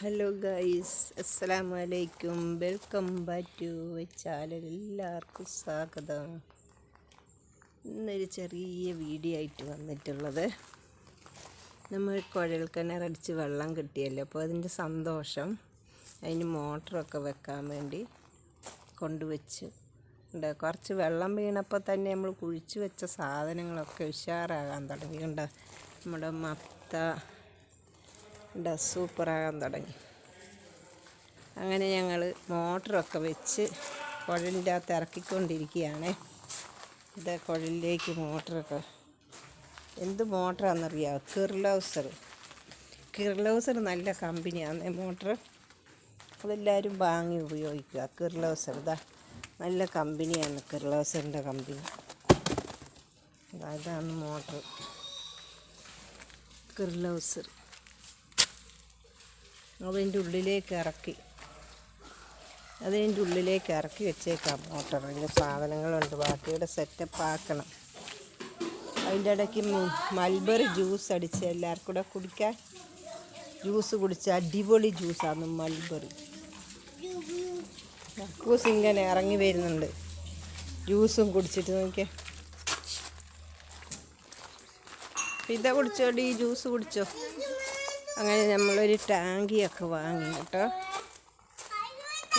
Hello guys അസ്സലാമു വലൈക്കും welcome back to channel. എല്ലാവർക്കും സ്വാഗതം. ഇന്നൊരു ചെറിയ വീഡിയോ ആയിട്ട് വന്നിട്ടുള്ളത്. നമ്മൾ കുഴൽ കിണറടിച്ച് വെള്ളം കിട്ടിയല്ലോ. അപ്പോൾ അതിന്റെ സന്തോഷം അതിന് മോട്ടറൊക്കെ വെക്കാൻ വേണ്ടി കൊണ്ടുവച്ചു. ഉണ്ട് കുറച്ച് വെള്ളം വീണപ്പോൾ തന്നെ നമ്മൾ കുഴിച്ച് വെച്ച സാധനങ്ങളൊക്കെ ഉഷാറാകാൻ തുടങ്ങി. നമ്മുടെ മത്ത ഉണ്ട് സൂപ്പറാകാൻ തുടങ്ങി. അങ്ങനെ ഞങ്ങൾ മോട്ടറൊക്കെ വെച്ച് കുഴലിന്റെ അകത്ത് ഇറക്കിക്കൊണ്ടിരിക്കുകയാണ്. ഇത് കുഴലിലേക്ക് മോട്ടറൊക്കെ. എന്ത് മോട്ടറാണെന്നറിയാമോ കിർലൗസർ. കിർലൗസർ നല്ല കമ്പനിയാണ് മോട്ടർ അതെല്ലാവരും വാങ്ങി ഉപയോഗിക്കുക. കിർലൗസർ ഇതാ. നല്ല കമ്പനിയാണ് കിർലൗസറിന്റെ കമ്പനി. അതാണ് മോട്ടർ കിർലൗസർ. അതിന്റെ ഉള്ളിലേക്ക് ഇറക്കി. അതിന്റെ ഉള്ളിലേക്ക് ഇറക്കി വെച്ചേക്കാം മോട്ടർ. അതിന്റെ സാധനങ്ങളുണ്ട്. ബാക്കിയുടെ സെറ്റപ്പ് ആക്കണം. അതിന്റെ ഇടയ്ക്ക് മൽബറി ജ്യൂസ് അടിച്ച് എല്ലാവർക്കും കൂടെ കുടിക്കാൻ ജ്യൂസ് കുടിച്ച അടിപൊളി ജ്യൂസാണ് മൽബറി ജ്യൂസ് ഇങ്ങനെ ഇറങ്ങി വരുന്നുണ്ട്. ജ്യൂസും കുടിച്ചിട്ട് നോക്കിയേ. കുടിച്ചോ? കുടിച്ചോടി ജ്യൂസ് കുടിച്ചോ? അങ്ങനെ നമ്മളൊരു ടാങ്കിയൊക്കെ വാങ്ങി കേട്ടോ.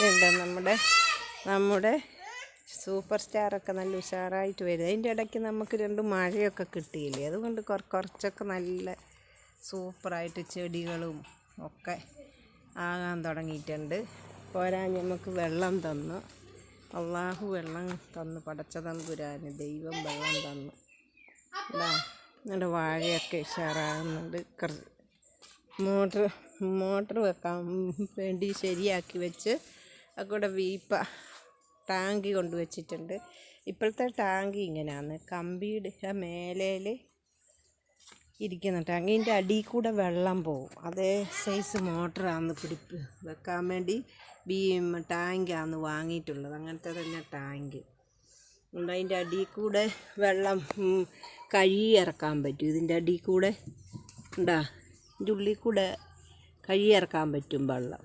എന്താ നമ്മുടെ നമ്മുടെ സൂപ്പർ സ്റ്റാറൊക്കെ നല്ല ഉഷാറായിട്ട് വരും അതിന്റെ ഇടയ്ക്ക് നമുക്ക് രണ്ട് മഴയൊക്കെ കിട്ടിയില്ലേ? അതുകൊണ്ട് കുറ കുറച്ചൊക്കെ നല്ല സൂപ്പറായിട്ട് ചെടികളും ഒക്കെ ആകാൻ തുടങ്ങിയിട്ടുണ്ട്. പോരാ നമുക്ക് വെള്ളം തന്നു. അള്ളാഹു വെള്ളം തന്നു പടച്ച തമ്പുരാന് ദൈവം വെള്ളം തന്നു. എന്താ നമ്മുടെ വാഴയൊക്കെ ഉഷാറാകുന്നുണ്ട്. മോട്ടർ മോട്ടർ വെക്കാൻ വേണ്ടി ശരിയാക്കി വെച്ച് കൂടെ വീപ്പ ടാങ്കി കൊണ്ടുവച്ചിട്ടുണ്ട് ഇപ്പോഴത്തെ ടാങ്കി ഇങ്ങനെയാണ്. കമ്പിയുടെ മേലേൽ ഇരിക്കുന്ന ടാങ്കിന്റെ അടിയിൽ കൂടെ വെള്ളം പോവും അതേ സൈസ് മോട്ടറാണ് പിടിപ്പ് വെക്കാൻ വേണ്ടി ബീ ടാങ്കാണ് വാങ്ങിയിട്ടുള്ളത്. അങ്ങനത്തെ തന്നെ ടാങ്ക്. അതിന്റെ അടിയിൽ കൂടെ വെള്ളം കഴുകി ഇറക്കാൻ പറ്റും. ഇതിന്റെ അടിയിൽ കൂടെ ഉണ്ടാ? ഇതിന്റെ ഉള്ളിൽ കൂടെ കഴിയിറക്കാൻ പറ്റും വെള്ളം.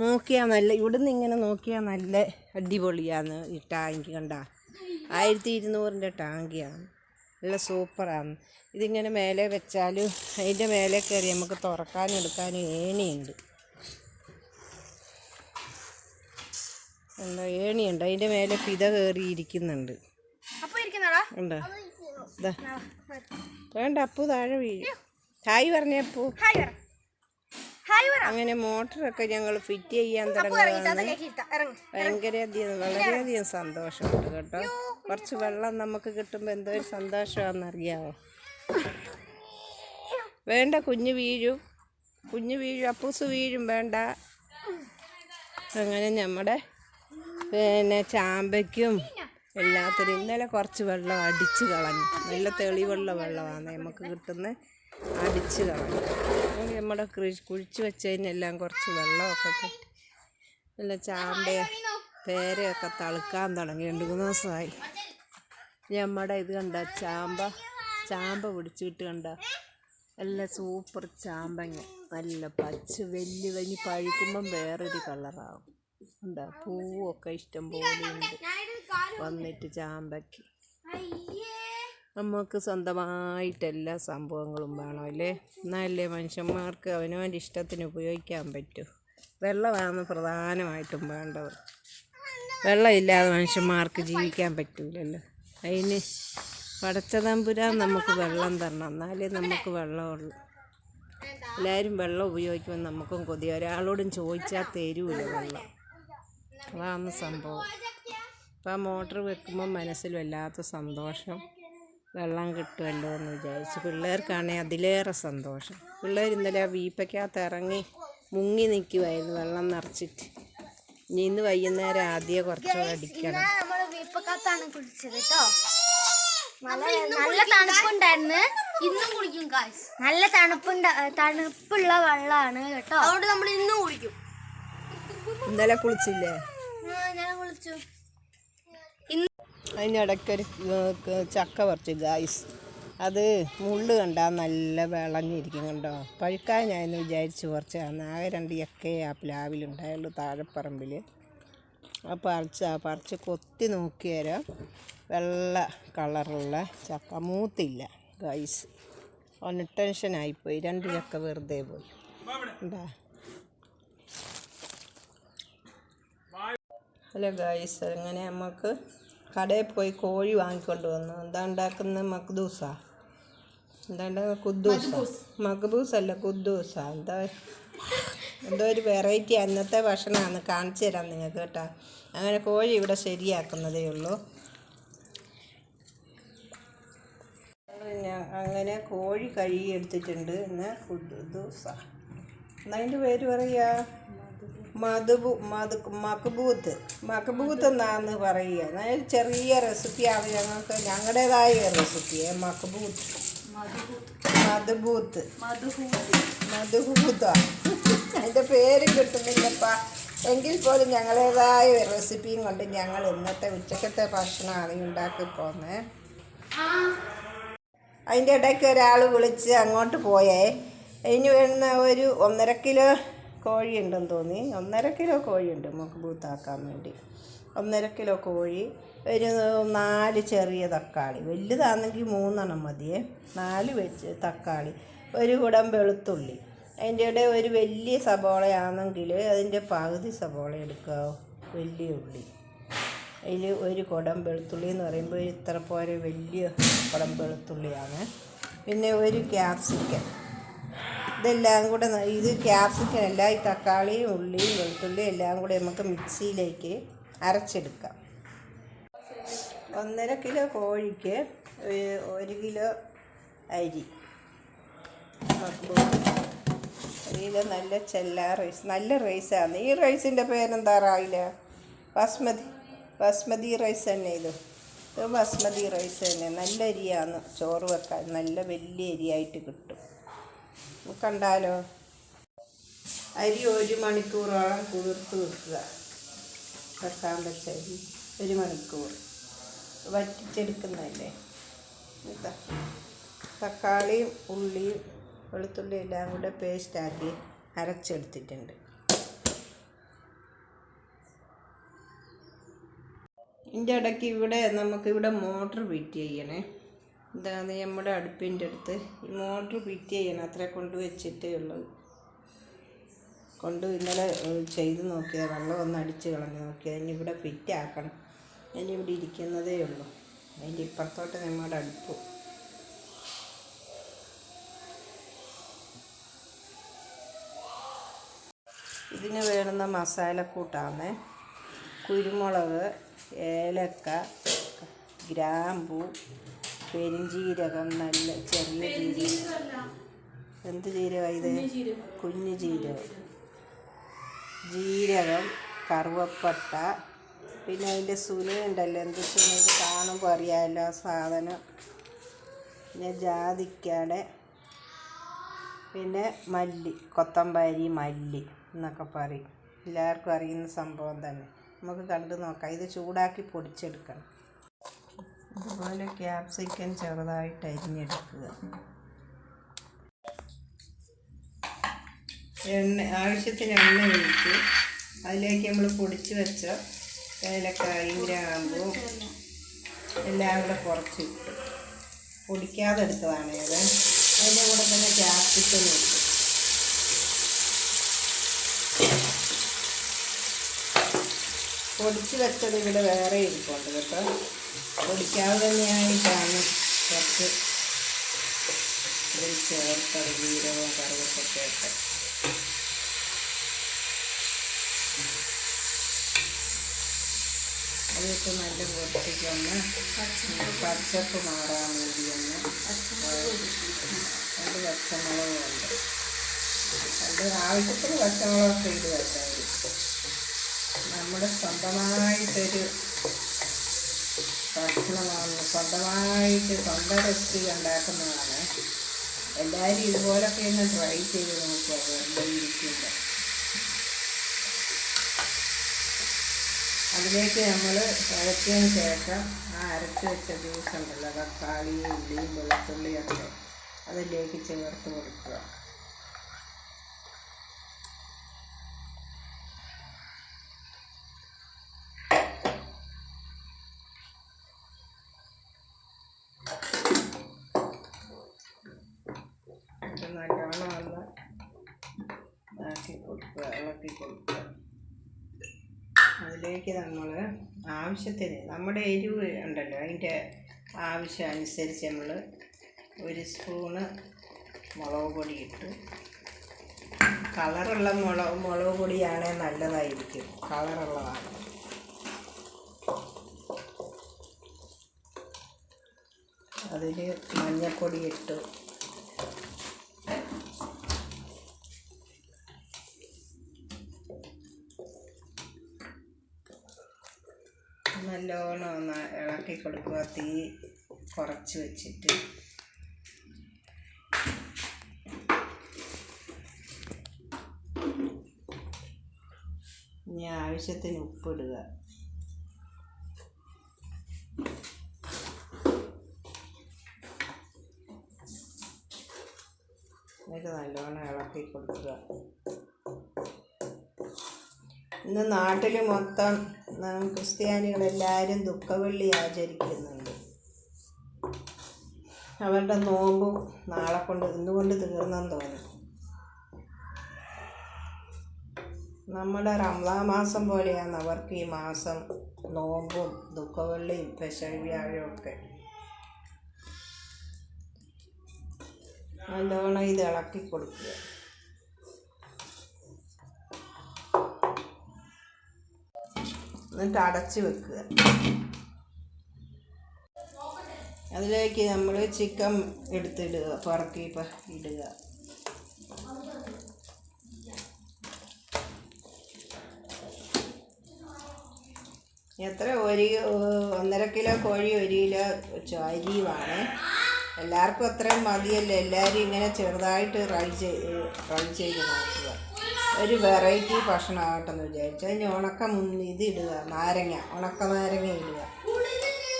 നോക്കിയാൽ നല്ല ഇവിടുന്ന് ഇങ്ങനെ നോക്കിയാൽ നല്ല അടിപൊളിയാണ് ഈ ടാങ്ക് കണ്ട. ആയിരത്തി ഇരുന്നൂറിന്റെ ടാങ്കിയാണ്. നല്ല സൂപ്പറാണ് ഇതിങ്ങനെ മേലെ വെച്ചാലും അതിന്റെ മേലെ കയറി നമുക്ക് തുറക്കാനും എടുക്കാനും ഏണിയുണ്ട്. എന്താ ഏണിയുണ്ട്. അതിന്റെ മേലെ പിത കയറി ഇരിക്കുന്നുണ്ട് അപ്പൊ ഇരിക്കുന്നടാ? ഉണ്ടോ? ഇതാ വേണ്ട അപ്പു താഴെ വീഴും. ഹായ് പറഞ്ഞപ്പോ അങ്ങനെ മോട്ടറൊക്കെ ഞങ്ങൾ ഫിറ്റ് ചെയ്യാൻ തുടങ്ങുകയാണ് ഭയങ്കരധികം വളരെയധികം സന്തോഷമുണ്ട് കേട്ടോ. കുറച്ച് വെള്ളം നമുക്ക് കിട്ടുമ്പോൾ എന്തോ ഒരു സന്തോഷമാണെന്നറിയാമോ വേണ്ട കുഞ്ഞ് വീഴും. കുഞ്ഞ് വീഴും അപ്പൂസ് വീഴും വേണ്ട. അങ്ങനെ നമ്മുടെ പിന്നെ ചാമ്പയ്ക്കും എല്ലാത്തിനും ഇന്നലെ കുറച്ച് വെള്ളം അടിച്ച് കളഞ്ഞു. നല്ല തെളിവുള്ള വെള്ളമാണ് നമുക്ക് കിട്ടുന്നത്. അടിച്ച് കളയും നമ്മുടെ കുഴിച്ച് വെച്ചതിനെല്ലാം കുറച്ച് വെള്ളമൊക്കെ കിട്ടി. നല്ല ചാമ്പ പേരയൊക്കെ തളുക്കാൻ തുടങ്ങി. രണ്ട് മൂന്ന് ദിവസമായി. നമ്മുടെ ഇത് കണ്ട ചാമ്പ ചാമ്പ പിടിച്ചിട്ട് കണ്ട നല്ല സൂപ്പർ ചാമ്പങ്ങ. നല്ല പച്ച വലിയ വലിയ പഴുക്കുമ്പം വേറൊരു കളറാവും. എന്താ പൂവൊക്കെ ഇഷ്ടം പോലെ ഉണ്ട്. വന്നിട്ട് ചാമ്പയ്ക്ക്. നമുക്ക് സ്വന്തമായിട്ട് എല്ലാ സംഭവങ്ങളും വേണമല്ലേ എന്നാലല്ലേ മനുഷ്യന്മാർക്ക് അവനവന്റെ ഇഷ്ടത്തിന് ഉപയോഗിക്കാൻ പറ്റൂ. വെള്ളമാണ് പ്രധാനമായിട്ടും വേണ്ടത്. വെള്ളമില്ലാതെ മനുഷ്യന്മാർക്ക് ജീവിക്കാൻ പറ്റൂലല്ലോ. അതിന് പടച്ച തമ്പുരാൻ നമുക്ക് വെള്ളം തരണം. എന്നാലേ നമുക്ക് വെള്ളമുള്ളൂ. എല്ലാവരും വെള്ളം ഉപയോഗിക്കുമ്പോൾ നമുക്കും കൊതി. ഒരാളോടും ചോദിച്ചാൽ തരൂല വെള്ളം. അതാണ് സംഭവം. അപ്പം മോട്ടർ വെക്കുമ്പോൾ മനസ്സിൽ വല്ലാത്ത സന്തോഷം. വെള്ളം കിട്ടുമല്ലോ എന്ന് വിചാരിച്ചു പിള്ളേർക്കാണെങ്കിൽ അതിലേറെ സന്തോഷം. പിള്ളേർ ഇന്നലെ ആ വീപ്പയ്ക്കകത്ത് ഇറങ്ങി മുങ്ങി നിൽക്കുമായിരുന്നു വെള്ളം നിറച്ചിട്ട്. ഇനി ഇന്ന് വൈകുന്നേരം ആദ്യം കുറച്ച് അടിക്കണം. നമ്മൾ വീപ്പക്കത്താണ് കുടിച്ചത് കേട്ടോ നല്ല നല്ല തണുപ്പുണ്ടായിരുന്നു. ഇന്നും കുടിക്കും കാശ് നല്ല തണുപ്പുണ്ട തണുപ്പുള്ള വെള്ളമാണ് കേട്ടോ. അതുകൊണ്ട് നമ്മൾ ഇന്നും കുടിക്കും ഇന്നലെ കുളിച്ചില്ലേ? ഞാൻ കുളിച്ചു. അതിനിടയ്ക്കൊരു ചക്ക പറിച്ചു ഗായ്സ്. അത് മുള്ള് കണ്ടാൽ നല്ല വിളഞ്ഞിരിക്കും കണ്ടോ? പഴുക്കാൻ ഞാൻ വിചാരിച്ച് കുറച്ച് തന്നു. ആകെ രണ്ട് ചക്കയെ ആ പ്ലാവിലുണ്ടായുള്ളൂ താഴെപ്പറമ്പിൽ ആ പറിച്ച് ആ പറിച്ച് കൊത്തി നോക്കിയാലോ വെള്ള കളറുള്ള ചക്ക. മൂത്തില്ല ഗൈസ് ഒന്ന് ടെൻഷനായിപ്പോയി രണ്ട് ചക്ക വെറുതെ പോയി. എന്താ ഹലോ ഗൈസ് അങ്ങനെ നമുക്ക് കടയിൽ പോയി കോഴി വാങ്ങിക്കൊണ്ട് വന്നു. എന്താ ഉണ്ടാക്കുന്നത്? മക്ദൂസ. എന്താ കുദ്ദൂസ. മക്ബൂസ് അല്ല കുദ്ദൂസ. എന്താ എന്തോ ഒരു വെറൈറ്റി അന്നത്തെ ഭക്ഷണമാണ് കാണിച്ചു തരാം നിങ്ങൾക്ക് കേട്ടോ. അങ്ങനെ കോഴി ഇവിടെ ശരിയാക്കുന്നതേ ഉള്ളൂ. അങ്ങനെ കോഴി കഴുകി എടുത്തിട്ടുണ്ട്. എന്ന് കുദ്ദൂസ. എന്നതിന്റെ പേര് പറയുക മധുബു മധു മക്ബൂത്ത്. മക്ബൂത്ത് എന്നാന്ന് പറയുക. അതായത് ചെറിയ റെസിപ്പിയാണ് ഞങ്ങൾക്ക് ഞങ്ങളുടേതായ റെസിപ്പി മക്ബൂത്ത്. മധുബൂത്ത്. മധുബൂത്ത അതിന്റെ പേര് കിട്ടുന്നില്ലപ്പ. എങ്കിൽ പോലും ഞങ്ങളുടേതായ റെസിപ്പിയും കൊണ്ട് ഞങ്ങൾ ഇന്നത്തെ ഉച്ചക്കത്തെ ഭക്ഷണമാണ് ഉണ്ടാക്കി പോകുന്നത് അതിന്റെ ഇടയ്ക്ക് ഒരാൾ വിളിച്ച് അങ്ങോട്ട് പോയേ. അതിന് വേണ്ടുന്ന ഒരു ഒന്നര കിലോ കോഴി ഉണ്ടെന്ന് തോന്നി. ഒന്നര കിലോ കോഴിയുണ്ട് നമുക്ക് ബൂത്താക്കാൻ വേണ്ടി. ഒന്നര കിലോ കോഴി ഒരു നാല് ചെറിയ തക്കാളി. വലുതാണെങ്കിൽ മൂന്നെണ്ണം മതിയേ. നാല് വെച്ച് തക്കാളി ഒരു കുടം വെളുത്തുള്ളി. അതിന്റെ ഇടയിൽ ഒരു വലിയ സബോളയാണെങ്കിൽ അതിന്റെ പകുതി സബോള എടുക്കുക. വലിയ ഉള്ളി. അതിൽ ഒരു കുടം വെളുത്തുള്ളി എന്ന് പറയുമ്പോൾ ഇത്ര പോലെ വലിയ കുടം വെളുത്തുള്ളിയാണ്. പിന്നെ ഒരു ക്യാപ്സിക്കൻ ഇതെല്ലാം കൂടെ ഇത് ക്യാപ്സിക്കൻ അല്ല ഈ തക്കാളിയും ഉള്ളിയും വെളുത്തുള്ളിയും എല്ലാം കൂടെ നമുക്ക് മിക്സിയിലേക്ക് അരച്ചെടുക്കാം. ഒന്നര കിലോ കോഴിക്ക് ഒരു- കിലോ അരി. അരിയിൽ നല്ല ചെല്ല റൈസ് നല്ല റൈസാണ്. ഈ റൈസിന്റെ പേരെന്താ അറിയില്ല? ബസ്മതി ബസ്മതി റൈസ് തന്നെ ഇത് ബസ്മതി റൈസ് തന്നെ. നല്ല അരിയാണ്. ചോറ് വെക്കാൻ നല്ല വലിയ അരിയായിട്ട് കിട്ടും. കണ്ടാലോ? അരി ഒരു മണിക്കൂറോളം കുതിർത്ത് വെക്കുക. വെക്കാൻ വെച്ച അരി ഒരു മണിക്കൂർ. വറ്റിച്ചെടുക്കുന്നതല്ലേ? തക്കാളിയും ഉള്ളിയും വെളുത്തുള്ളി എല്ലാം കൂടെ പേസ്റ്റാക്കി അരച്ചെടുത്തിട്ടുണ്ട്. ഇതിന്റെ ഇടയ്ക്ക് ഇവിടെ നമുക്കിവിടെ മോട്ടർ ഫിറ്റ് ചെയ്യണേ. ഇതാണ് നമ്മുടെ അടുപ്പിന്റെ അടുത്ത്. മോട്ടർ ഫിറ്റ് ചെയ്യണം. അത്ര കൊണ്ട് വെച്ചിട്ടേ ഉള്ളൂ. കൊണ്ട് ഇന്നലെ ചെയ്ത് നോക്കിയാൽ വെള്ളം ഒന്ന് അടിച്ച് കളഞ്ഞ് നോക്കിയാൽ ഇനി ഇവിടെ ഫിറ്റ് ആക്കണം. ഇനി ഇവിടെ ഇരിക്കുന്നതേ ഉള്ളൂ. അതിന്റെ ഇപ്പുറത്തോട്ട് നമ്മുടെ അടുപ്പ്. ഇതിന് വേണ്ടുന്ന മസാലക്കൂട്ടാണ്. കുരുമുളക് ഏലക്ക ഗ്രാമ്പു പെരിഞ്ജീരകം നല്ല ചെറിയ ജീരകം. എന്ത് ജീരകം ഇത്? കുഞ്ഞു ജീരകം. ജീരകം. കറുവപ്പട്ട പിന്നെ അതിന്റെ സുനയുണ്ടല്ലോ എന്ത് സുന? കാണുമ്പോൾ അറിയാമല്ലോ ആ സാധനം. പിന്നെ ജാതിക്കയുടെ പിന്നെ മല്ലി കൊത്തമ്പാരി മല്ലി എന്നൊക്കെ പറയും. എല്ലാവർക്കും അറിയുന്ന സംഭവം തന്നെ. നമുക്ക് കണ്ടു നോക്കാം. ഇത് ചൂടാക്കി പൊടിച്ചെടുക്കണം. അതുപോലെ ക്യാപ്സിക്കൻ ചെറുതായിട്ട് അരിഞ്ഞെടുക്കുക. എണ്ണ ആവശ്യത്തിന് എണ്ണ ഒഴിച്ച് അതിലേക്ക് നമ്മൾ പൊടിച്ച് വെച്ച ഏലക്കായും ഗ്രാമ്പും എല്ലാം കൂടെ കുറച്ചിട്ട് പൊടിക്കാതെ എടുത്തതാണ് ഏത് അതിന്റെ കൂടെ തന്നെ ക്യാപ്സിക്കൻ ഇട്ടു. പൊടിച്ച് വെച്ചത് ഇവിടെ വേറെ ഇരിപ്പുണ്ട് കേട്ടോ. പൊടിക്കാതെ തന്നെയായിട്ടാണ് കുറച്ച് ഇതിൽ ചേർത്തത് ജീരകവും ചേർത്ത് അതിട്ട് നല്ല പൊട്ടിക്കൊന്ന് പച്ചപ്പ് മാറാൻ വേണ്ടി ഒന്ന് രണ്ട് പച്ചമുളകുണ്ട് അത് ആവശ്യത്തിന് പച്ചമുളകൊക്കെ വെച്ചായിരിക്കും നമ്മുടെ സ്വന്തമായിട്ടൊരു ഭക്ഷണമാണ് സ്വന്തമായിട്ട് സ്വന്തം റെസിപ്പി ഉണ്ടാക്കുന്നതാണ്. എല്ലാവരും ഇതുപോലൊക്കെ ഒന്ന് ട്രൈ ചെയ്ത് നോക്കുക വെറുതെ ഇരിക്കുമ്പോൾ അതിലേക്ക് നമ്മൾ ഇളക്കിയതിന് ശേഷം ആ അരച്ച് വെച്ച ജ്യൂസ് ഉണ്ടല്ലോ തക്കാളിയും ഉള്ളിയും വെളുത്തുള്ളിയൊക്കെ അതിലേക്ക് ചേർത്ത് കൊടുക്കുക ഇത് നല്ലോണം ഒന്ന് ഇതാക്കി കൊടുക്കുക ഇളക്കി കൊടുക്കുക അതിലേക്ക് നമ്മൾ ആവശ്യത്തിന് നമ്മുടെ എരിവ് ഉണ്ടല്ലോ അതിന്റെ ആവശ്യം അനുസരിച്ച് നമ്മൾ ഒരു സ്പൂണ് മുളക് പൊടി ഇട്ടു. കളറുള്ള മുളക് മുളക് പൊടിയാണേ നല്ലതായിരിക്കും കളറുള്ളതാണ്. അതിൽ മഞ്ഞൾപ്പൊടി ഇട്ടു നല്ലോണം ഒന്ന് ഇളക്കി കൊടുക്കുക തീ കുറച്ച് വെച്ചിട്ട്. ഇനി ആവശ്യത്തിന് ഉപ്പിടുക. എന്നിട്ട് നല്ലോണം ഇളക്കി കൊടുക്കുക. ഇന്ന് നാട്ടിൽ മൊത്തം നം- ക്രിസ്ത്യാനികളെല്ലാവരും ദുഃഖവെള്ളി ആചരിക്കുന്നുണ്ട്. അവരുടെ നോമ്പും നാളെ കൊണ്ട് ഇന്നുകൊണ്ട് തീർന്നെന്ന് തോന്നുന്നു നമ്മുടെ റംസാ മാസം പോലെയാണ് അവർക്ക് ഈ മാസം നോമ്പും ദുഃഖവെള്ളിയും പെശൽ വ്യാഴവും ഒക്കെ. നല്ലോണം ഇത് ഇളക്കി കൊടുക്കുക. എന്നിട്ട് അടച്ച് വെക്കുക. അതിലേക്ക് നമ്മൾ ചിക്കൻ എടുത്തിടുക പറക്കി ഇടുക. എത്ര ഒരു ഒന്നര കിലോ കോഴി ഒരു കിലോ അരിയുമാണ് എല്ലാവർക്കും അത്രയും മതിയല്ലോ. എല്ലാവരും ഇങ്ങനെ ചെറുതായിട്ട് റൈ ചെയ്ത് റൈ ചെയ്ത് നോക്കുക. ഒരു വെറൈറ്റി ഭക്ഷണമാകട്ടെന്ന് വിചാരിച്ചു. അതിന് ഉണക്ക ഇത് ഇടുക നാരങ്ങ ഉണക്ക നാരങ്ങ ഇടുക.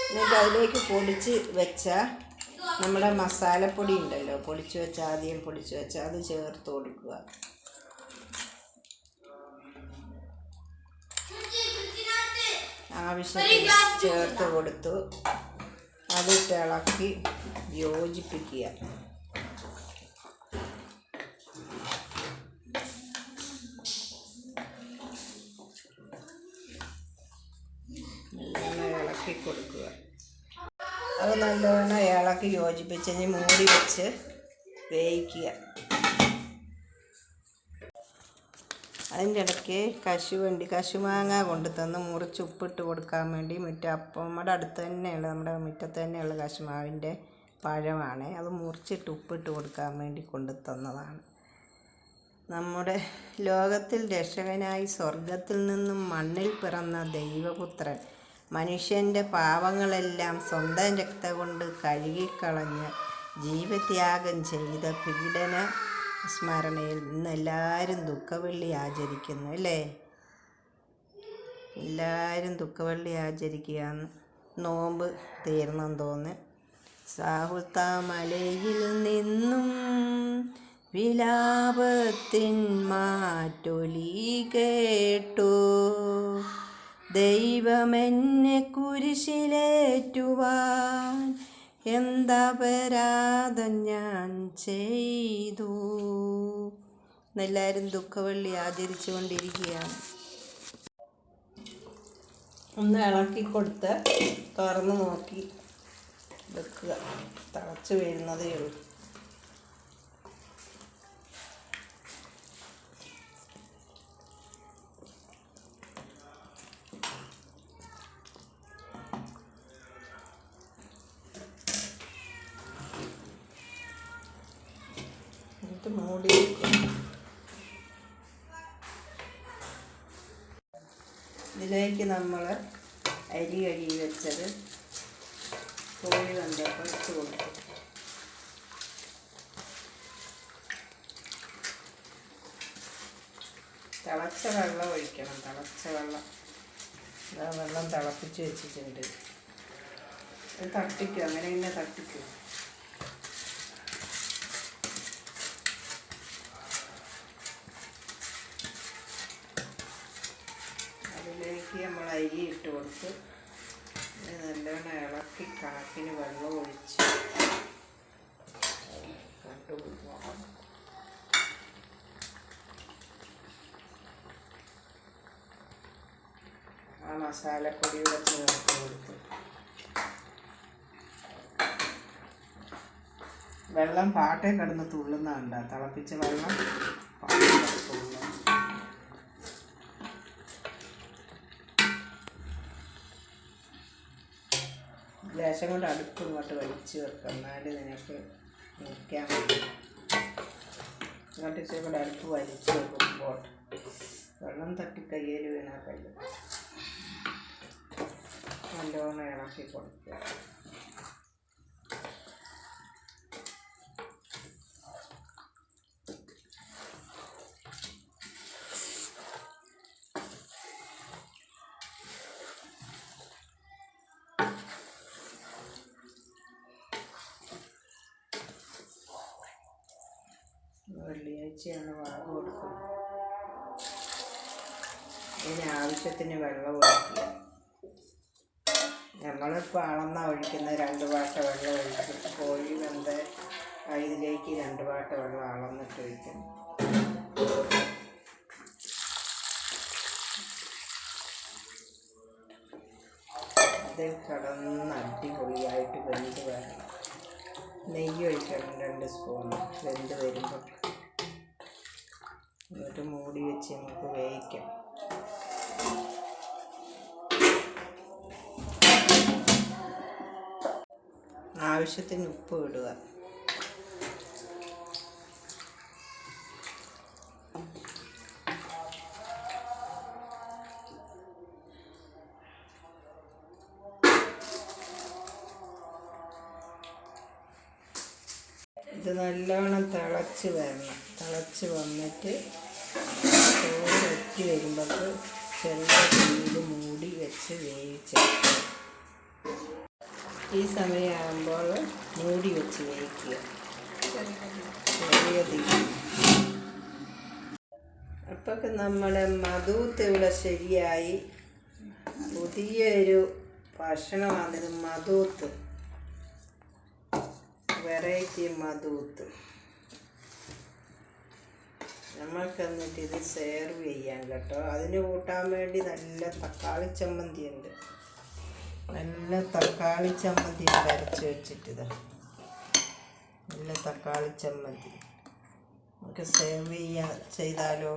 എന്നിട്ട് അതിലേക്ക് പൊടിച്ച് വെച്ച നമ്മുടെ മസാലപ്പൊടി ഉണ്ടല്ലോ പൊടിച്ച് വെച്ച ആദ്യം പൊടിച്ച് വെച്ച അത് ചേർത്ത് കൊടുക്കുക. ആവശ്യത്തിന് ചേർത്ത് കൊടുത്തു. അതിട്ട് ഇളക്കി യോജിപ്പിക്കുക നല്ലോണം ഇളക്കി കൊടുക്കുക അത് നല്ലവണ്ണം ഇളക്കി യോജിപ്പിച്ച് മൂടി വെച്ച് വേവിക്കുക. അതിന്റെ ഇടയ്ക്ക് കശുവണ്ടി കശുമാങ്ങ കൊണ്ട് തന്ന് മുറിച്ച് ഉപ്പിട്ട് കൊടുക്കാൻ വേണ്ടി മുറ്റ അപ്പം നമ്മുടെ അടുത്ത് തന്നെയുള്ള നമ്മുടെ മുറ്റത്ത് തന്നെയുള്ള കശുമാവിന്റെ പഴമാണ്. അത് മുറിച്ചിട്ട് ഉപ്പിട്ട് കൊടുക്കാൻ വേണ്ടി കൊണ്ടു തന്നതാണ്. നമ്മുടെ ലോകത്തിൽ രക്ഷകനായി സ്വർഗത്തിൽ നിന്നും മണ്ണിൽ പിറന്ന ദൈവപുത്രൻ മനുഷ്യന്റെ പാവങ്ങളെല്ലാം സ്വന്തം രക്തം കൊണ്ട് കഴുകിക്കളഞ്ഞ് ജീവത്യാഗം ചെയ്ത പീഡന സ്മരണയിൽ ഇന്ന് എല്ലാവരും ദുഃഖവെള്ളി ആചരിക്കുന്നു അല്ലേ? എല്ലാവരും ദുഃഖവെള്ളി ആചരിക്കുകയാണ്. നോമ്പ് തീർന്നെന്ന് തോന്നുന്നു. സാഹുത്താമലയിൽ നിന്നും വിലാപത്തിൻ മാറ്റൊലി കേട്ടു. ദൈവമെന്നെ കുരിശിലേറ്റുവാൻ എന്തപരാധം ഞാൻ ചെയ്തു? എന്നെല്ലാവരും ദുഃഖവെള്ളി ആചരിച്ചു കൊണ്ടിരിക്കുകയാണ് ഒന്ന് ഇളക്കി കൊടുത്ത് തുറന്ന് നോക്കി വെക്കുക. തിളച്ച് വരുന്നതേ ഉള്ളൂ എന്നിട്ട് മൂടി വെക്കുക ഇതിലേക്ക് നമ്മൾ അരി കഴുകി വെച്ചത് കോഴി വന്നപ്പോൾ ഇട്ട് കൊടുക്കും തിളച്ച വെള്ളം ഒഴിക്കണം തിളച്ച വെള്ളം. വെള്ളം തിളപ്പിച്ച് വെച്ചിട്ടുണ്ട്. തട്ടിക്കും? അങ്ങനെ തന്നെ തട്ടിക്കും? അതിലേക്ക് നമ്മൾ അരി ഇട്ട് കൊടുത്ത് നല്ലവണ്ണം ഇളക്കി കണക്കിന് വെള്ളം ഒഴിച്ച് കണ്ടുപിടിക്കണം. ആ വെച്ച് ചേർത്ത് കൊടുത്ത് വെള്ളം പാട്ടേ കിടന്ന് തുള്ളുന്നുണ്ട് തിളപ്പിച്ച വെള്ളം ലേശം കൊണ്ട് അടുപ്പ് ഇങ്ങോട്ട് വലിച്ചു വെക്കാം. എന്നാലും നിനക്ക് നിൽക്കാൻ ഇങ്ങോട്ട് ഇച്ചിരി കൂടെ അടുപ്പ് വലിച്ചു വെക്കുമ്പോൾ വെള്ളം തട്ടി കയ്യിൽ വീണാൽ കഴിയും. നല്ലോണം ഇളക്കി കൊടുക്കുക വെള്ളിയാഴ്ചയാണ് വാവ് കൊടുക്കുന്നത് ഇതിന് ആവശ്യത്തിന് വെള്ളം ഒഴിക്കുക നമ്മളിപ്പോൾ അളന്ന ഒഴിക്കുന്ന. രണ്ട് പാട്ട വെള്ളം ഒഴിക്കും. കോഴി വെന്ത് ഇതിലേക്ക് രണ്ട് പാട്ട വെള്ളം അളന്നിട്ട് ഒഴിക്കും. അത് കിടന്ന് അടിപൊളിയായിട്ട് വെന്ത് വരണം. നെയ്യ് ഒഴിക്കണം രണ്ട് സ്പൂൺ. വെന്ത് വരുമ്പോൾ എന്നിട്ട് മൂടി വെച്ച് നമുക്ക് വേവിക്കാം. ആവശ്യത്തിന് ഉപ്പ് ഇടുക. ഇത് നല്ലവണ്ണം തിളച്ച് വരണം. തിളച്ച് വന്നിട്ട് ചോറ് വറ്റി വരുമ്പോൾ ചെറിയ തീയിൽ മൂടി വെച്ച് വേവിച്ചെടുക്കുക ഈ സമയമാകുമ്പോൾ മൂടി വെച്ച് വേവിക്കുക. അപ്പൊക്കെ നമ്മുടെ മധു ഇവിടെ ശരിയായി. പുതിയൊരു ഭക്ഷണമാണിത് മധൂത്ത് വെറൈറ്റി മധൂത്ത് നമ്മൾക്ക് എന്നിട്ട് ഇത് സെർവ് ചെയ്യാം കേട്ടോ. അതിന് കൂട്ടാൻ വേണ്ടി നല്ല തക്കാളി ചമ്മന്തി ഉണ്ട് നല്ല തക്കാളി ചമ്മന്തി അരച്ച് വെച്ചിട്ടിത്. നല്ല തക്കാളി ചമ്മന്തി. നമുക്ക് സേവ് ചെയ്യാ ചെയ്താലോ?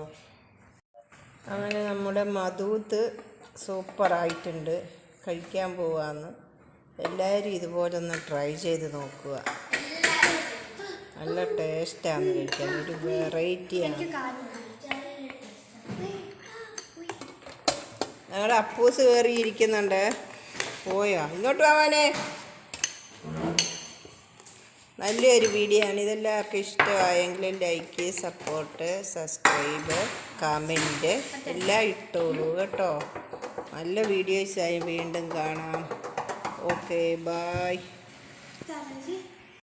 അങ്ങനെ നമ്മുടെ മധൂത്ത് സൂപ്പറായിട്ടുണ്ട് കഴിക്കാൻ പോവാന്ന്. എല്ലാവരും ഇതുപോലെ ഒന്ന് ട്രൈ ചെയ്ത് നോക്കുക. നല്ല ടേസ്റ്റാണ് കഴിക്കാൻ. ഒരു വെറൈറ്റിയാണ് ഞങ്ങളുടെ അപ്പൂസ് കയറി ഇരിക്കുന്നുണ്ട് പോയോ? ഇങ്ങോട്ട് പോവാനേ നല്ലൊരു വീഡിയോ ആണ്. ഇതെല്ലാവർക്കും ഇഷ്ടമായെങ്കിൽ ലൈക്ക് സപ്പോർട്ട് സബ്സ്ക്രൈബ് കമന്റ് എല്ലാം ഇട്ടോളൂ കേട്ടോ. നല്ല വീഡിയോസായി വീണ്ടും കാണാം. Okay bye